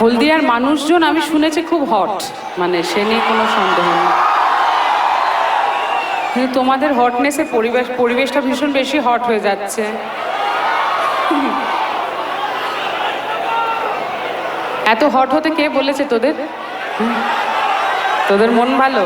হলদিয়ার মানুষজন আমি শুনেছি খুব হট মানে সে নিয়ে কোনো সন্দেহ নেই। কিন্তু তোমাদের হটনেসে পরিবেশ, পরিবেশটা ভীষণ বেশি হট হয়ে যাচ্ছে। এত হট হতে কে বলেছে তোদের? তোদের মন ভালো?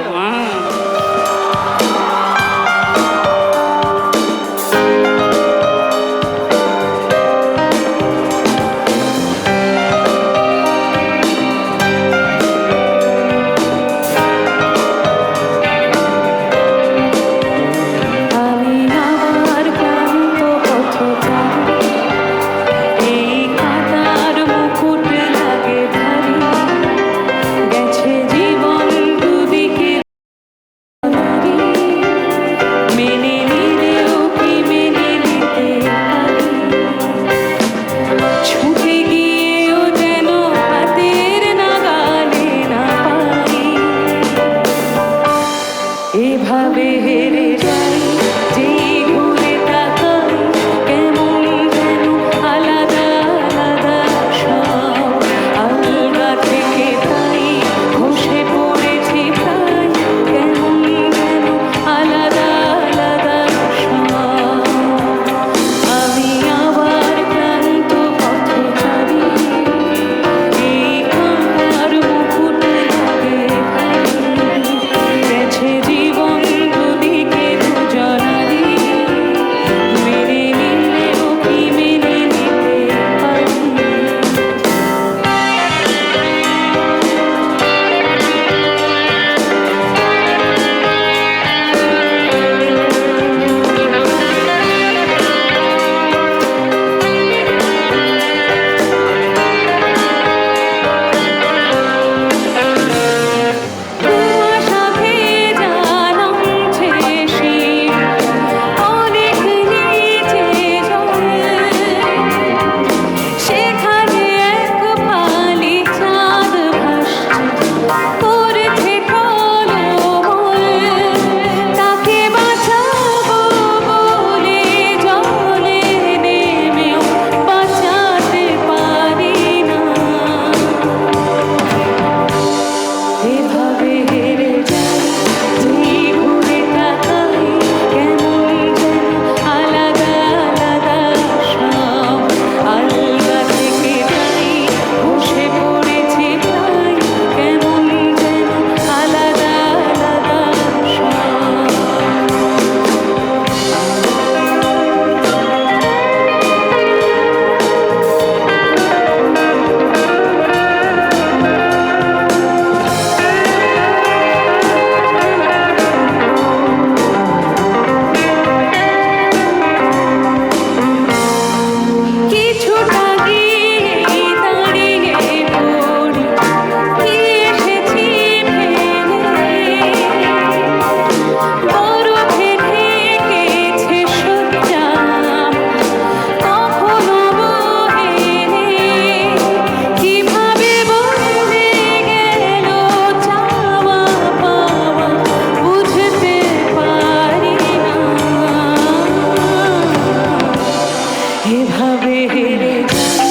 এভাবে হেরে যায়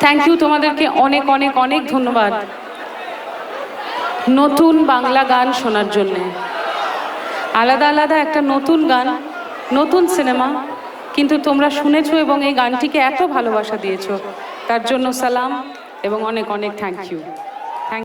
থ্যাংক ইউ তোমাদেরকে অনেক অনেক অনেক ধন্যবাদ। নতুন বাংলা গান শোনার জন্যে। আলাদা আলাদা একটা নতুন গান, নতুন সিনেমা, কিন্তু তোমরা শুনেছো এবং এই গানটিকে এত ভালোবাসা দিয়েছ। তার জন্য সালাম এবং অনেক অনেক থ্যাংক ইউ